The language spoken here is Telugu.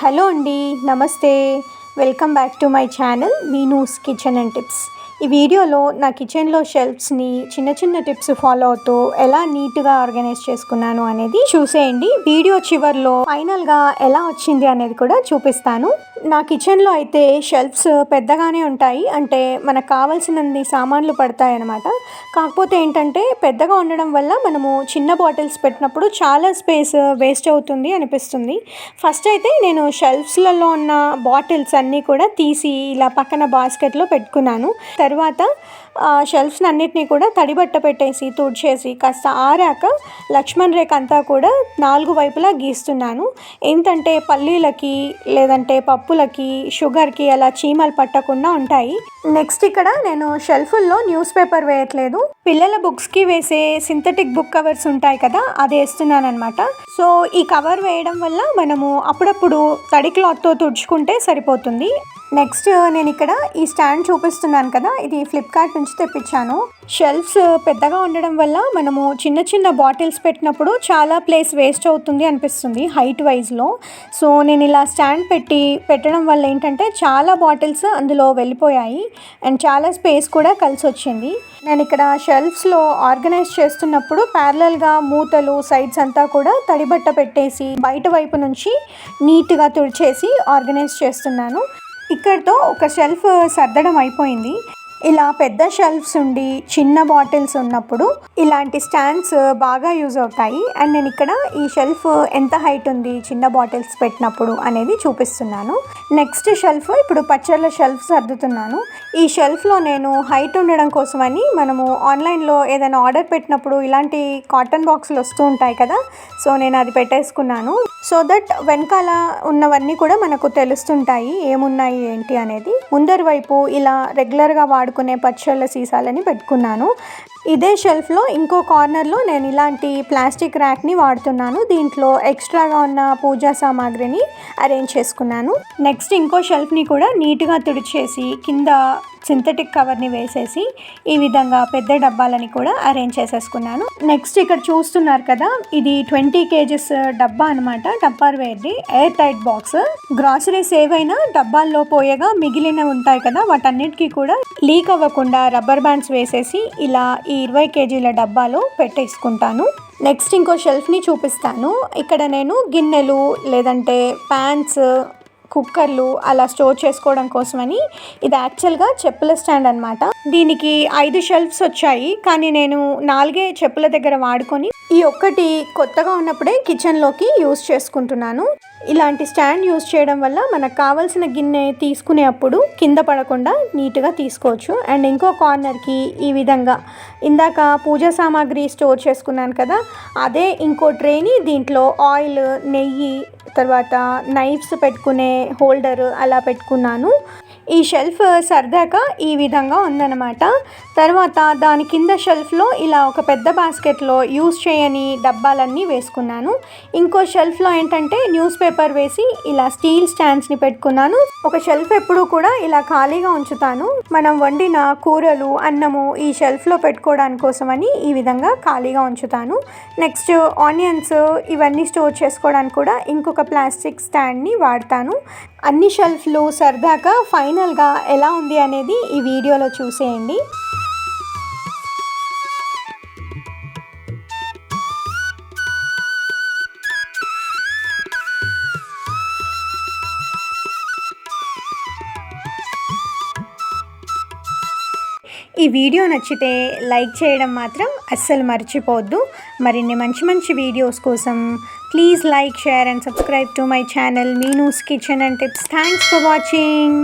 హలో అండి నమస్తే. Welcome back to my channel Meenu's kitchen and tips. ఈ వీడియోలో నా కిచెన్లో షెల్ఫ్స్ని చిన్న చిన్న టిప్స్ ఫాలో అవుతూ ఎలా నీట్గా ఆర్గనైజ్ చేసుకున్నాను అనేది చూసేయండి. వీడియో చివర్లో ఫైనల్గా ఎలా వచ్చింది అనేది కూడా చూపిస్తాను. నా కిచెన్లో అయితే షెల్ఫ్స్ పెద్దగానే ఉంటాయి. అంటే మనకు కావాల్సినన్ని సామాన్లు పడతాయి అన్నమాట కాకపోతే ఏంటంటే పెద్దగా ఉండడం వల్ల మనము చిన్న బాటిల్స్ పెట్టినప్పుడు చాలా స్పేస్ వేస్ట్ అవుతుంది అనిపిస్తుంది. ఫస్ట్ అయితే నేను షెల్ఫ్స్లలో ఉన్న బాటిల్స్ అన్నీ కూడా తీసి ఇలా పక్కన బాస్కెట్లో పెట్టుకున్నాను. తర్వాత షెల్ఫ్స్ అన్నిటినీ కూడా తడిబట్ట పెట్టేసి తుడిచేసి కాస్త ఆరాక లక్ష్మణ్ రేఖ అంతా కూడా నాలుగు వైపులా గీస్తున్నాను. ఏంటంటే పల్లీలకి లేదంటే పప్పులకి షుగర్కి అలా చీమలు పట్టకుండా ఉంటాయి. నెక్స్ట్ ఇక్కడ నేను షెల్ఫుల్లో న్యూస్ పేపర్ వేయట్లేదు. పిల్లల బుక్స్కి వేసే సింథటిక్ బుక్ కవర్స్ ఉంటాయి కదా అది వేస్తున్నాను అనమాట సో ఈ కవర్ వేయడం వల్ల మనము అప్పుడప్పుడు తడి క్లాత్తో తుడుచుకుంటే సరిపోతుంది. నెక్స్ట్ నేను ఇక్కడ ఈ స్టాండ్ చూపిస్తున్నాను కదా ఇది ఫ్లిప్కార్ట్ నుంచి తెప్పించాను. షెల్ఫ్స్ పెద్దగా ఉండడం వల్ల మనము చిన్న చిన్న బాటిల్స్ పెట్టినప్పుడు చాలా ప్లేస్ వేస్ట్ అవుతుంది అనిపిస్తుంది హైట్ వైజ్లో సో నేను ఇలా స్టాండ్ పెట్టి పెట్టడం వల్ల ఏంటంటే చాలా బాటిల్స్ అందులో వెళ్ళిపోయాయి అండ్ చాలా స్పేస్ కూడా కలిసి వచ్చింది. నేను ఇక్కడ షెల్ఫ్స్లో ఆర్గనైజ్ చేస్తున్నప్పుడు ప్యారలల్గా మూతలు సైడ్స్ అంతా కూడా తడిబట్ట పెట్టేసి బయట వైపు నుంచి నీట్గా తుడిచేసి ఆర్గనైజ్ చేస్తున్నాను. ఇక్కడతో ఒక షెల్ఫ్ సర్దడం అయిపోయింది. ఇలా పెద్ద షెల్ఫ్స్ ఉండి చిన్న బాటిల్స్ ఉన్నప్పుడు ఇలాంటి స్టాండ్స్ బాగా యూజ్ అవుతాయి. అండ్ నేను ఇక్కడ ఈ షెల్ఫ్ ఎంత హైట్ ఉంది చిన్న బాటిల్స్ పెట్టినప్పుడు అనేది చూపిస్తున్నాను. నెక్స్ట్ షెల్ఫ్ ఇప్పుడు పచ్చళ్ళ షెల్ఫ్ సర్దుతున్నాను. ఈ షెల్ఫ్లో నేను హైట్ ఉండడం కోసమని మనము ఆన్లైన్లో ఏదైనా ఆర్డర్ పెట్టినప్పుడు ఇలాంటి కాటన్ బాక్సులు వస్తూ ఉంటాయి కదా. సో నేను అది పెట్టేసుకున్నాను. సో దట్ వెనకాల ఉన్నవన్నీ కూడా మనకు తెలుస్తుంటాయి. ఏమున్నాయి ఏంటి అనేది. ముందరి వైపు ఇలా రెగ్యులర్గా వాడుకునే పచ్చళ్ళ సీసాలని పెట్టుకున్నాను. ఇదే షెల్ఫ్లో ఇంకో కార్నర్లో నేను ఇలాంటి ప్లాస్టిక్ ర్యాక్ని వాడుతున్నాను. దీంట్లో ఎక్స్ట్రాగా ఉన్న పూజా సామాగ్రిని అరేంజ్ చేసుకున్నాను. నెక్స్ట్ ఇంకో షెల్ఫ్ని కూడా నీట్గా తుడిచేసి కింద సింథటిక్ కవర్ని వేసేసి ఈ విధంగా పెద్ద డబ్బాలని కూడా అరేంజ్ చేసేసుకున్నాను. నెక్స్ట్ ఇక్కడ చూస్తున్నారు కదా ఇది ట్వంటీ కేజెస్ డబ్బా అనమాట డబ్బార్ వేర్ది ఎయిర్ టైట్ బాక్స్ గ్రాసరీస్ ఏవైనా డబ్బాల్లో పోయగా మిగిలిన ఉంటాయి కదా వాటన్నిటికీ కూడా లీక్ అవ్వకుండా రబ్బర్ బ్యాండ్స్ వేసేసి ఇలా ఈ ఇరవై కేజీల డబ్బాలో పెట్టేసుకుంటాను. నెక్స్ట్ ఇంకో షెల్ఫ్ని చూపిస్తాను. ఇక్కడ నేను గిన్నెలు లేదంటే ప్యాన్స్ కుక్కర్లు అలా స్టోర్ చేసుకోవడం కోసమని ఇది యాక్చువల్గా చెప్పుల స్టాండ్ అనమాట దీనికి ఐదు షెల్ఫ్స్ వచ్చాయి. కానీ నేను నాలుగే చెప్పుల దగ్గర వాడుకొని ఈ ఒక్కటి కొత్తగా ఉన్నప్పుడే కిచెన్లోకి యూస్ చేసుకుంటున్నాను. ఇలాంటి స్టాండ్ యూస్ చేయడం వల్ల మనకు కావాల్సిన గిన్నె తీసుకునే అప్పుడు కింద పడకుండా నీట్గా తీసుకోవచ్చు. అండ్ ఇంకో కార్నర్కి ఈ విధంగా ఇందాక పూజా సామాగ్రి స్టోర్ చేసుకున్నాను కదా అదే ఇంకో ట్రేని దీంట్లో ఆయిల్ నెయ్యి తర్వాత నైఫ్స్ పెట్టుకునే హోల్డర్ అలా పెట్టుకున్నాను. ఈ షెల్ఫ్ సర్దాక ఈ విధంగా ఉందన్నమాట. తర్వాత దాని కింద షెల్ఫ్లో ఇలా ఒక పెద్ద బాస్కెట్లో యూస్ చేయని డబ్బాలన్నీ వేసుకున్నాను. ఇంకో షెల్ఫ్లో ఏంటంటే న్యూస్ పేపర్ వేసి ఇలా స్టీల్ స్టాండ్స్ని పెట్టుకున్నాను. ఒక షెల్ఫ్ ఎప్పుడూ కూడా ఇలా ఖాళీగా ఉంచుతాను. మనం వండిన కూరలు అన్నము ఈ షెల్ఫ్లో పెట్టుకోవడానికి కోసమని ఈ విధంగా ఖాళీగా ఉంచుతాను. నెక్స్ట్ ఆనియన్స్ ఇవన్నీ స్టోర్ చేసుకోవడానికి కూడా ఇంకొక ప్లాస్టిక్ స్టాండ్ని వాడతాను. అన్ని షెల్ఫ్లు సరదాగా ఫైనల్గా ఎలా ఉంది అనేది ఈ వీడియోలో చూసేయండి. ఈ వీడియో నచ్చితే లైక్ చేయడం మాత్రం అస్సలు మర్చిపోవద్దు. మరిన్ని మంచి మంచి వీడియోస్ కోసం please like share and subscribe to my channel Meenu's kitchen and tips. Thanks for watching